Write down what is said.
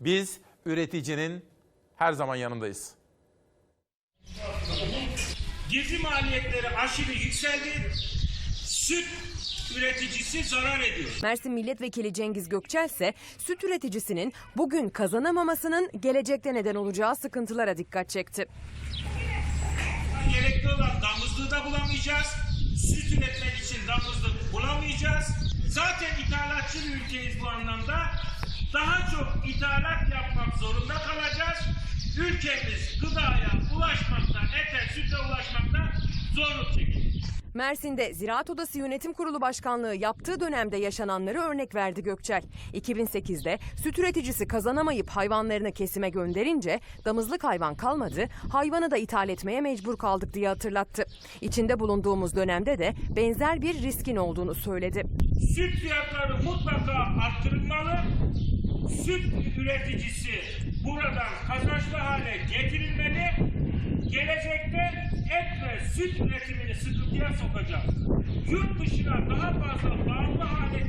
Biz üreticinin her zaman yanındayız. Girdi maliyetleri aşırı yükseldi. Süt üreticisi zarar ediyor. Mersin Milletvekili Cengiz Gökçel ise süt üreticisinin bugün kazanamamasının gelecekte neden olacağı sıkıntılara dikkat çekti. Gerekli olan damızlığı da bulamayacağız. Süt üretmek için damızlık bulamayacağız. Zaten ithalatçı bir ülkeyiz bu anlamda. Daha çok ithalat yapmak zorunda kalacağız. Ülkemiz gıdaya ulaşmakta, Mersin'de Ziraat Odası Yönetim Kurulu Başkanlığı yaptığı dönemde yaşananları örnek verdi Gökçel. 2008'de süt üreticisi kazanamayıp hayvanlarını kesime gönderince damızlık hayvan kalmadı, hayvanı da ithal etmeye mecbur kaldık diye hatırlattı. İçinde bulunduğumuz dönemde de benzer bir riskin olduğunu söyledi. Süt fiyatları mutlaka arttırılmalı. Süt üreticisi buradan süt üretimini sıkıntıya sokacak. Yurt dışına daha fazla bağımlı hale